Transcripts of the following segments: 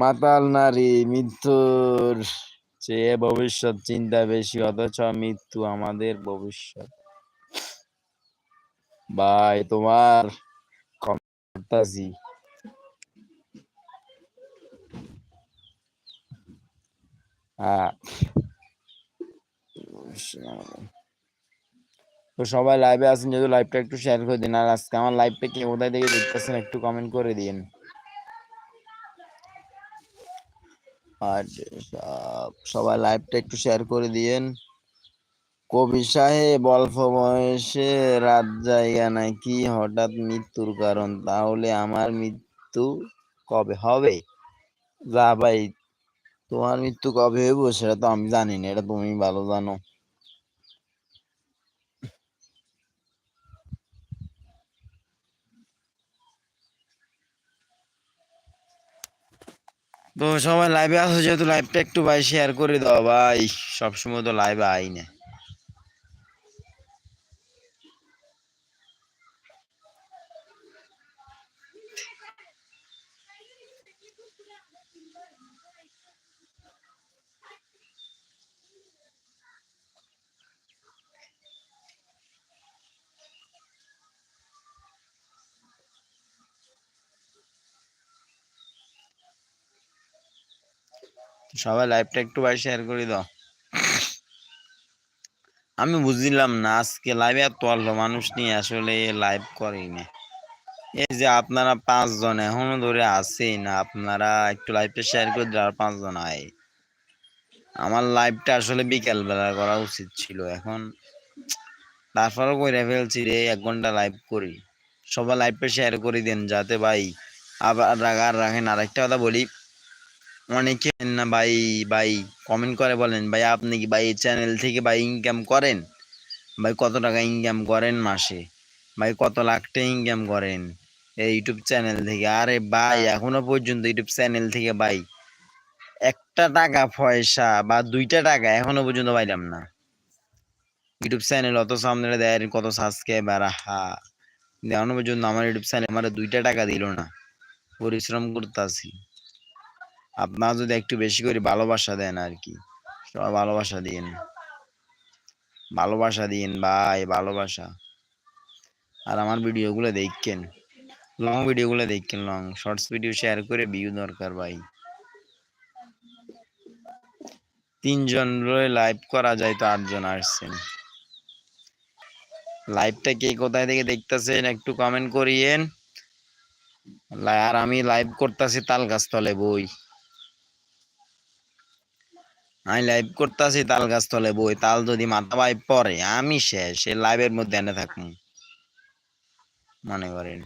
মাতাল নারী, মৃত্যুর চেয়ে ভবিষ্যৎ চিন্তা বেশি, অথচ মৃত্যু আমাদের ভবিষ্যৎ। ভাই, তোমার করতাছি হ্যাঁ। তো সবাই লাইভে আছেন যেহেতু লাইভটা একটু শেয়ার করে দিন, আর আজকে আমার লাইভটা কে কোথায় থেকে দেখতেছেন একটু কমেন্ট করে দিন। আর সবাই লাইভটা একটু শেয়ার করে দিয়েন। কবি সাহেব অল্প বয়সে রাত জায়গা নাকি হঠাৎ মৃত্যুর কারণ? তাহলে আমার মৃত্যু কবে হবে? যা ভাই, তোমার মৃত্যু কবে হইব সেটা তো আমি জানি না, এটা তুমি ভালো জানো। তো সবাই লাইভে আসো যেহেতু লাইভটা একটু ভাই শেয়ার করে দাও, ভাই। সবসময় তো লাইভে আই না। সবাই লাইভটা একটু ভাই শেয়ার করে দাও। আমি বুঝলাম না, আজকে লাইভে এত অল্প মানুষ নিয়ে আসলে লাইভ করেই না এই যে আপনারা পাঁচজন এখনও ধরে আছেই না, আপনারা একটু লাইভটা শেয়ার করে দিলে আর পাঁচজন আয়। আমার লাইভটা আসলে বিকালবেলা করা উচিত ছিল, এখন তারপরও করে ফেলছি রে, এক ঘণ্টা লাইভ করি। সবাই লাইভটা শেয়ার করে দেন যাতে ভাই আবার রাগার রাখেন আরেকটা কথা বলি অনেকে না ভাই ভাই কমেন্ট করে বলেন, ভাই আপনি কি ভাই চ্যানেল থেকে ভাই ইনকাম করেন? ভাই কত টাকা ইনকাম করেন মাসে? ভাই কত লাখ টাকা ইনকাম করেন? এই ইউটিউব চ্যানেল থেকে? আরে ভাই, এখনও পর্যন্ত ইউটিউব চ্যানেল থেকে ভাই একটা টাকা পয়সা বা দুইটা টাকা এখনও পর্যন্ত পাইলাম না। ইউটিউব চ্যানেল অত সামনে দেয় কত সাবস্ক্রাইবার হা এখনও পর্যন্ত আমার ইউটিউব চ্যানেল আমার দুইটা টাকা দিল না। পরিশ্রম করতেছি। আপনারা যদি একটু বেশি করে ভালোবাসা দেন আর কি সবাই ভালোবাসা দিন ভালোবাসা দিন ভাই, ভালোবাসা। আর আমার ভিডিওগুলো দেখেন লং ভিডিওগুলো দেখেন লং শর্টস ভিডিও শেয়ার করে ভিউ দরকার ভাই। তিনজন লাইভ করা যায় তো আটজন আসছেন। লাইভটা কে কোথায় থেকে দেখতেছেন একটু কমেন্ট করিয়েন। আর আমি লাইভ করতেছি তাল গাছতলে বই। আমি লাইভ করতেছি, তাল গাছতলে বই, তাল যদি মাথা ভাই পরে আমি শেষ, এই লাইভের মধ্যে এনে থাকুন মনে করেন।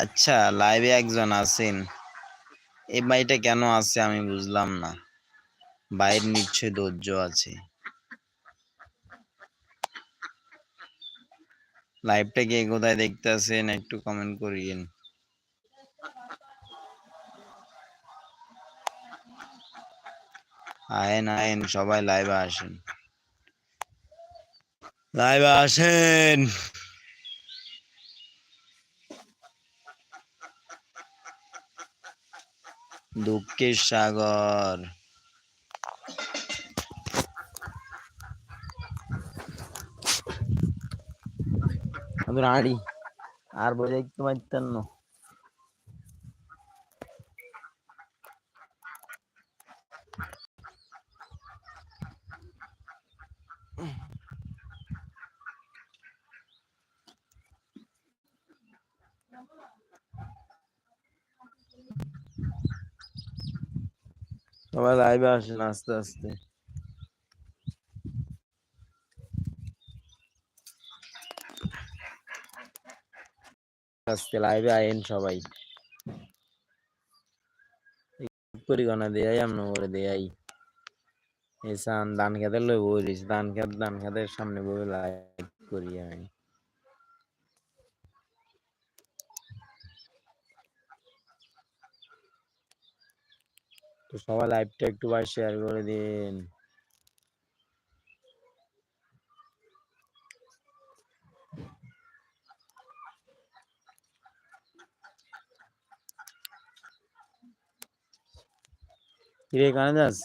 আচ্ছা লাইভে একজন আছেন। এই ভাইটা কেন আছে আমি বুঝলাম না। বাইর নিশ্চয় ধৈর্য আছে। লাইভটা কে কোথায় দেখতেছেন একটু কমেন্ট করিয়েন। আয়েন আয়েন সবাই লাইভে আসেন। লাইভে আসেন। দুঃখের সাগর। আর বোঝাইতে পারতেন না। সবাই লাইভে আসেন আস্তে আস্তে। আজকে লাইভে আইন সবাই। পরিগণা দেয়াই আমরা করে দেয়াই। এসান ধান খেতে লই বলিস ধান খেত ধান খেতের সামনে বলে লাইভ করি আমি। তো সবাই লাইভটা একটু ভাই শেয়ার করে দিন। কিরে কানে যাস